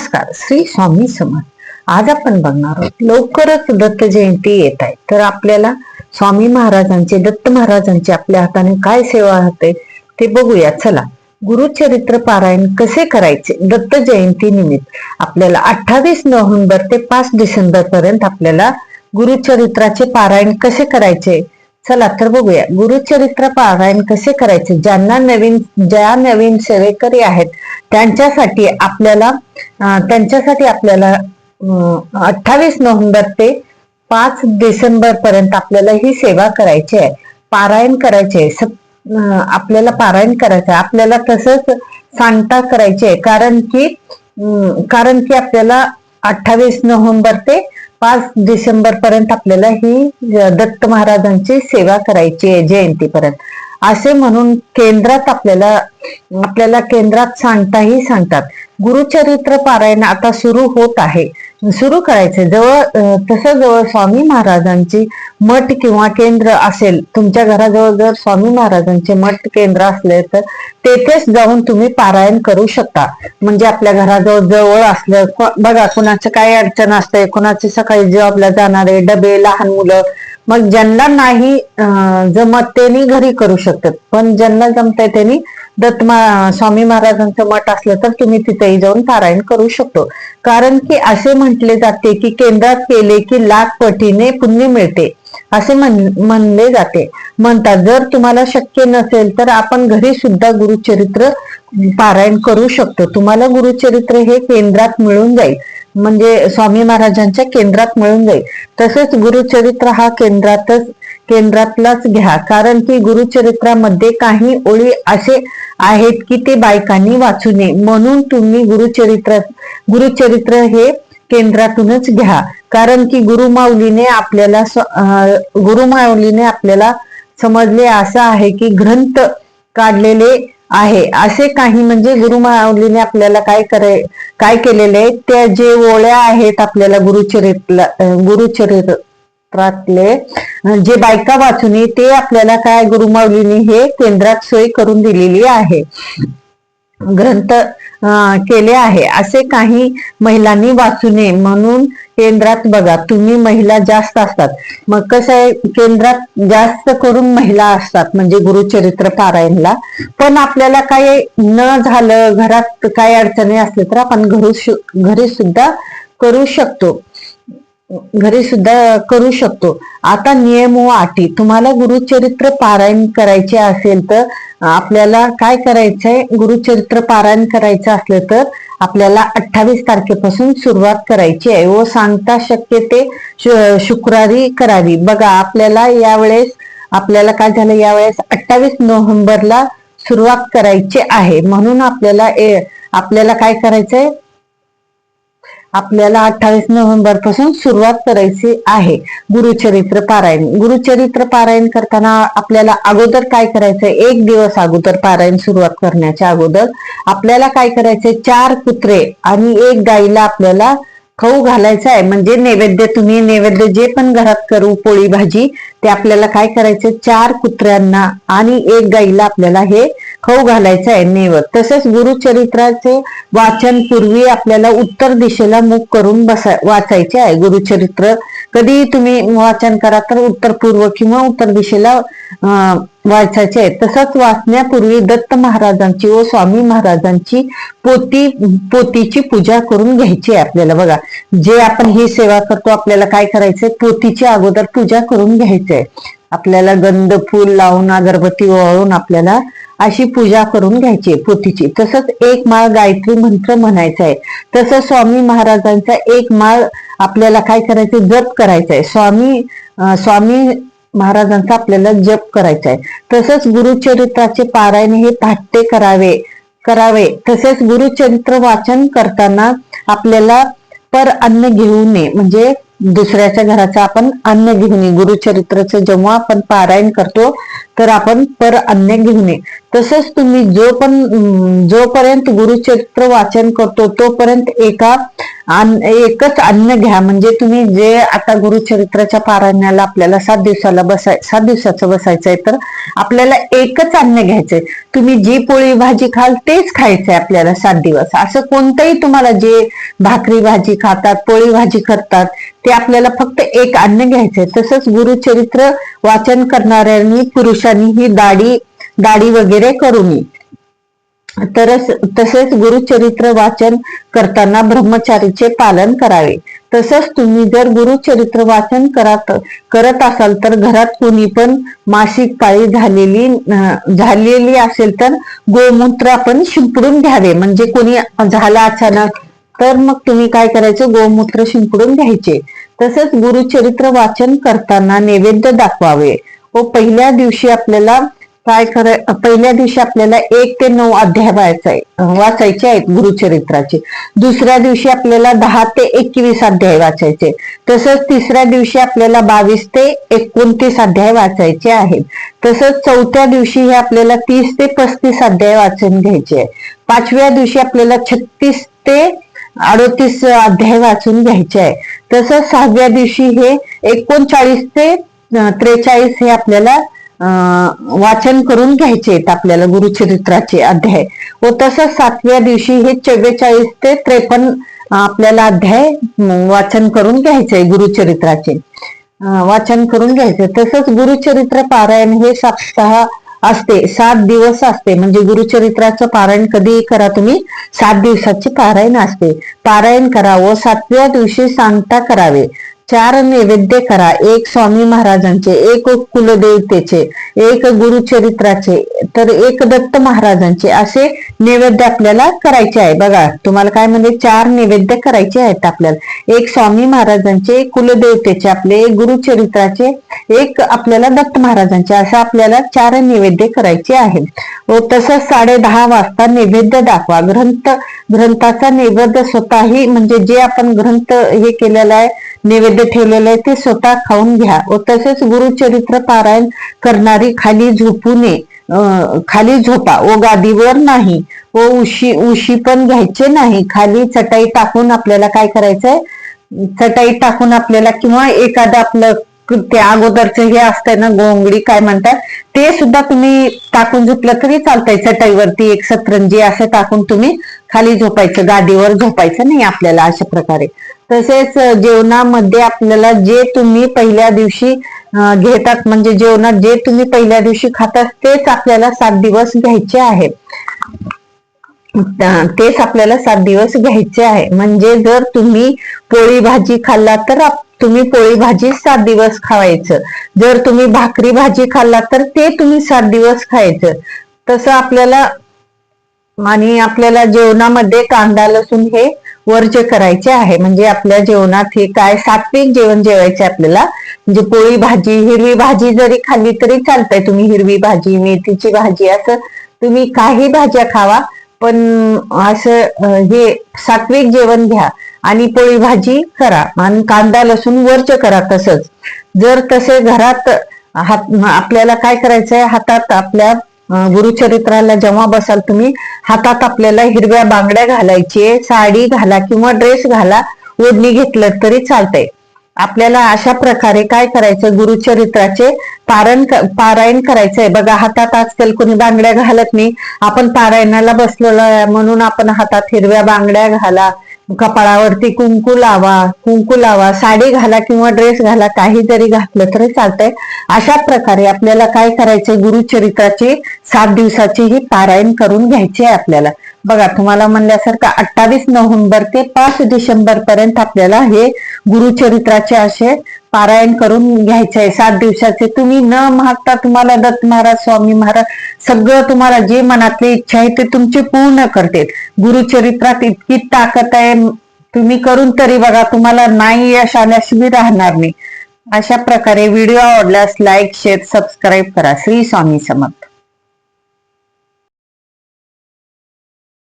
नमस्कार. श्री स्वामी समर्थ. आज आपण बघणार आहोत लवकरच दत्त जयंती येत आहे. तर आपल्याला स्वामी महाराजांचे दत्त महाराजांचे आपल्या हाताने काय सेवा होते ते बघूया. चला गुरुचरित्र पारायण कसे करायचे? दत्त जयंती निमित्त आपल्याला अठ्ठावीस नोव्हेंबर ते पाच डिसेंबर पर्यंत आपल्याला गुरुचरित्राचे पारायण कसे करायचे? चला तर बघूया. गुरुचरित्र पारायण कसे करायचे? ज्यांना नवीन ज्या नवीन सेवेकरी आहेत त्यांच्यासाठी आपल्याला त्यांच्यासाठी आपल्याला अठ्ठावीस नोव्हेंबर ते पाच डिसेंबर पर्यंत आपल्याला ही सेवा करायची आहे. पारायण करायचे आहे. आपल्याला पारायण करायचं आहे. आपल्याला तसंच सांगता करायचे कारण की कारण की आपल्याला अठ्ठावीस नोव्हेंबर ते पाच डिसेंबर पर्यंत आपल्याला ही दत्त महाराजांची सेवा करायची आहे जयंतीपर्यंत. असे म्हणून केंद्रात आपल्याला आपल्याला केंद्रात सांगताही सांगतात. गुरुचरित्र पारायण आता सुरू होत आहे. सुरू करायचे. जवळ तसं जवळ स्वामी महाराजांची मठ किंवा केंद्र असेल तुमच्या घराजवळ जर स्वामी महाराजांचे मठ केंद्र असले तर तेथेच जाऊन तुम्ही पारायण करू शकता. म्हणजे आपल्या घराजवळ जवळ असलं बघा कुणाचं काय अडचण असते कुणाचे सकाळी जॉबला जाणारे डबे लहान मुलं मग ज्यांना नाही जमत त्यांनी घरी करू शकतात. पण ज्यांना जमतंय त्यांनी दत्तमा स्वामी महाराजांचं मठ असलं तर तुम्ही तिथेही जाऊन पारायण करू शकतो. कारण की असे म्हटले जाते की केंद्रात केले की लाख पटीने पुण्य मिळते. असे म्हण- म्हणले जाते. म्हणतात जर तुम्हाला शक्य नसेल तर आपण घरी सुद्धा गुरुचरित्र पारायण करू शकतो. तुम्हाला गुरुचरित्र हे केंद्रात मिळून जाईल. म्हणजे स्वामी महाराजांच्या केंद्रात मिळून जाईल. तसेच गुरुचरित्र हा केंद्रातच केंद्रातलाच घ्या. कारण की गुरुचरित्रामध्ये काही ओळी असे आहेत की ते बायकांनी वाचू नये. म्हणून तुम्ही गुरुचरित्र गुरुचरित्र हे केंद्रातूनच घ्या. कारण की गुरुमाऊलीने आपल्याला गुरुमाऊलीने आपल्याला समजले असं आहे की ग्रंथ काढलेले आहे. असे काही म्हणजे गुरुमाऊलीने आपल्याला काय करे काय केलेले आहे? त्या जे ओळ्या आहेत आपल्याला गुरुचरित्र गुरुचरित्र अं, जे बायका वाचून ते आपल्याला काय गुरुमाऊलीने हे केंद्रात सोय करून दिलेली आहे. ग्रंथ केले आहे. असे काही महिलांनी वाचू नये म्हणून केंद्रात बघा तुम्ही महिला जास्त असतात. मग कसं आहे केंद्रात जास्त करून महिला असतात म्हणजे गुरुचरित्र पारायणला. पण आपल्याला काही न झालं घरात काही अडचणी असले तर आपण घरू घरी सुद्धा करू शकतो. घरी सुद्धा करू शकतो. आता नियम व अटी. तुम्हाला गुरुचरित्र पारायण करायचे असेल तर आपल्याला काय करायचंय? गुरुचरित्र पारायण करायचं असलं तर आपल्याला अठ्ठावीस तारखेपासून सुरुवात करायची आहे. व सांगता शक्य ते शुक्रवारी करावी. बघा आपल्याला यावेळेस आपल्याला काय झालं? यावेळेस अठ्ठावीस नोव्हेंबरला सुरुवात करायची आहे. म्हणून आपल्याला ए- आपल्याला काय करायचंय? आपल्याला अठ्ठावीस नोव्हेंबरपासून सुरुवात करायची आहे. गुरुचरित्र पारायण. गुरुचरित्र पारायण करताना आपल्याला अगोदर काय करायचंय? एक दिवस अगोदर पारायण सुरुवात करण्याच्या अगोदर आपल्याला काय करायचंय? चार कुत्रे आणि एक गाईला आपल्याला खाऊ घालायचं आहे म्हणजे नैवेद्य तुम्ही नैवेद्य जे पण घरात करू पोळी भाजी ते आपल्याला काय करायचं चार कुत्र्यांना आणि एक गाईला आपल्याला हे खाऊ घालायचा आहे नैवेद्य तसेच गुरुचरित्राचे वाचन पूर्वी आपल्याला उत्तर दिशेला मुख करून बसा वाचायचे आहे. गुरुचरित्र कधी तुम्ही वाचन करा तर उत्तर पूर्व किंवा उत्तर दिशेला वाचायचे आहे. तसंच वाचण्यापूर्वी दत्त महाराजांची व स्वामी महाराजांची पोती पोतीची पूजा करून घ्यायची आहे आपल्याला. बघा जे आपण ही सेवा करतो आपल्याला काय करायचंय? पोतीची अगोदर पूजा करून घ्यायची आहे. आपल्याला गंध फूल लावून अगरबत्ती ओवाळून आपल्याला अशी पूजा करून घ्यायची पोथीची. तसंच एक माळ गायत्री मंत्र म्हणायचा आहे. तसंच स्वामी महाराजांचा एक माळ आपल्याला काय करायचं जप करायचा आहे. स्वामी स्वामी महाराजांचा आपल्याला जप करायचा आहे. तसंच गुरुचरित्राचे पारायण हे पाठ्य करावे करावे. तसेच गुरुचरित्र वाचन करताना आपल्याला पर अन्न घेऊ नये. म्हणजे दुसऱ्याच्या घराचं आपण अन्न घेऊ नये. गुरुचरित्राचं जेव्हा आपण पारायण करतो तर आपण पर अन्न घेऊ नये. तसंच तुम्ही जो पण जोपर्यंत गुरुचरित्र वाचन करतो तोपर्यंत एका अन्न- एकच अन्न घ्या. म्हणजे तुम्ही जे आता गुरुचरित्राच्या पारायणाला आपल्याला सात दिवसाला बसाय सात दिवसाचं बसायचंय तर आपल्याला एकच अन्न घ्यायचंय. तुम्ही जी पोळी भाजी खाल तेच खायचंय आपल्याला सात दिवस. असं कोणतंही तुम्हाला जे भाकरी भाजी खातात पोळी भाजी करतात ते आपल्याला फक्त एक अन्न घ्यायचंय. तसंच गुरुचरित्र वाचन करणाऱ्यांनी पुरुषांनी ही दाढी दाढी वगैरे करू नये तर तसेच गुरुचरित्र वाचन करताना ब्रह्मचारीचे पालन करावे. तसंच तुम्ही जर गुरुचरित्र वाचन करत करत असाल तर घरात कोणी पण मासिक पाळी झालेली झालेली असेल तर गोमूत्र आपण शिंपडून घ्यावे. म्हणजे कोणी झाला अचानक तर मग तुम्ही काय करायचं? गोमूत्र शिंपडून घ्यायचे. तसंच गुरुचरित्र वाचन करताना नैवेद्य दाखवावे. व पहिल्या दिवशी आपल्याला काय कराय पहिल्या दिवशी आपल्याला एक ते नऊ अध्याय वाचाय वाचायचे आहेत गुरुचरित्राचे. दुसऱ्या दिवशी आपल्याला दहा ते एकवीस अध्याय वाचायचे. तसंच तिसऱ्या दिवशी आपल्याला बावीस ते एकोणतीस अध्याय वाचायचे आहेत. तसंच चौथ्या दिवशी हे आपल्याला तीस ते पस्तीस अध्याय वाचून घ्यायचे आहे पाचव्या दिवशी आपल्याला छत्तीस ते अडोतीस अध्याय वाचून घ्यायचे आहे तसंच सहाव्या दिवशी हे एकोणचाळीस ते त्रेचाळीस हे आपल्याला अं, वाचन करून घ्यायचे आहेत आपल्याला गुरुचरित्राचे अध्याय. व तसंच सातव्या दिवशी हे चव्वेचाळीस ते त्रेपन्न आपल्याला अध्याय वाचन करून घ्यायचे आहे गुरुचरित्राचे. वाचन करून घ्यायचे. तसंच गुरुचरित्र पारायण हे सप्ताह असते सात दिवस असते. म्हणजे गुरुचरित्राचं पारायण कधी करा तुम्ही? सात दिवसाचे पारायण असते. पारायण करावं सातव्या दिवशी सांगता करावे. चार नैवेद्य करा. एक स्वामी महाराजांचे एक कुलदेवतेचे एक गुरुचरित्राचे तर एक दत्त महाराजांचे असे नैवेद्य आपल्याला करायचे आहे. बघा तुम्हाला काय म्हणजे चार नैवेद्य करायचे आहेत आपल्याला. एक स्वामी महाराजांचे एक कुलदेवतेचे आपले एक गुरुचरित्राचे एक आपल्याला दत्त महाराजांचे असे आपल्याला चार नैवेद्य करायचे आहेत. व तसंच साडे दहा वाजता नैवेद्य दाखवा. ग्रंथ ग्रंथाचा नैवेद्य स्वतःही म्हणजे जे आपण ग्रंथ हे केलेला आहे नैवेद्य ठेवलेलं आहे ते स्वतः खाऊन घ्या. व तसेच गुरुचरित्र पारायण करणारी खाली झोपू नये. खाली झोपा. व गादीवर नाही. व उशी उशी पण घ्यायचे नाही. खाली चटाई टाकून आपल्याला काय करायचंय? चटाई टाकून आपल्याला किंवा एखादं आपलं त्या अगोदरचं हे असतंय ना गोंगडी काय म्हणतात ते सुद्धा तुम्ही टाकून झोपलं तरी चालतंय. चटाईवरती एक सतरंजी असं टाकून तुम्ही खाली झोपायचं गादीवर झोपायचं नाही आपल्याला अशा प्रकारे. तसेच जेवणामध्ये आपल्याला जे तुम्ही पहिल्या दिवशी घेतात म्हणजे जेवणात जे तुम्ही पहिल्या दिवशी खातात तेच आपल्याला सात दिवस घ्यायचे आहे. तेच आपल्याला सात दिवस घ्यायचे आहे. म्हणजे जर तुम्ही पोळी भाजी खाल्ला तर तुम्ही पोळी भाजी सात दिवस खावायचं. जर तुम्ही भाकरी भाजी खाल्ला तर ते तुम्ही सात दिवस खायचं. तसं आपल्याला आणि आपल्याला जेवणामध्ये कांदा लसूण हे वर्ज्य करायचे आहे म्हणजे आपल्या जेवणात हे काय सात्विक जेवण जेवायचे आपल्याला? म्हणजे पोळी भाजी हिरवी भाजी जरी खाल्ली तरी चालतंय तुम्ही हिरवी भाजी मेथीची भाजी असं तुम्ही काही भाज्या खावा पण असं हे सात्विक जेवण घ्या आणि पोळी भाजी करा आणि कांदा लसूण वर्ज करा तसंच. जर तसे घरात हात आपल्याला काय करायचंय? हातात आपल्या गुरुचरित्राला जेव्हा बसाल तुम्ही हातात आपल्याला हिरव्या बांगड्या घालायचे साडी घाला किंवा ड्रेस घाला ओढणी घेतलं तरी चालतंय. आपल्याला अशा प्रकारे काय करायचं गुरुचरित्राचे पारण पारायण करायचंय. बघा हातात आजकाल कोणी बांगड्या घालत नाही. आपण पारायणाला बसलेलो आहे म्हणून आपण हातात हिरव्या बांगड्या घाला कपाळावरती कुंकू लावा कुंकू लावा साडी घाला किंवा ड्रेस घाला काहीतरी घातलं तरी चालतंय. अशा प्रकारे आपल्याला काय करायचं गुरुचरित्राची सात दिवसाची ही पारायण करून घ्यायची आहे आपल्याला. बघा तुम्हाला म्हणल्यासारखं अठ्ठावीस नोव्हेंबर ते पाच डिसेंबर पर्यंत आपल्याला हे गुरुचरित्राचे असे पारायण करून घ्यायचे आहे. सात दिवसाचे. तुम्ही न मागता तुम्हाला दत्त महाराज स्वामी महाराज सगळं तुम्हाला जे मनातली इच्छा आहे ते तुमची पूर्ण करते गुरुचरित्रात इतकी ताकद आहे. तुम्ही करून तरी बघा तुम्हाला नाही यश आल्याशिवाय राहणार नाही. अशा प्रकारे व्हिडिओ आवडल्यास लाईक शेअर सबस्क्राईब करा. श्री स्वामी समर्थ.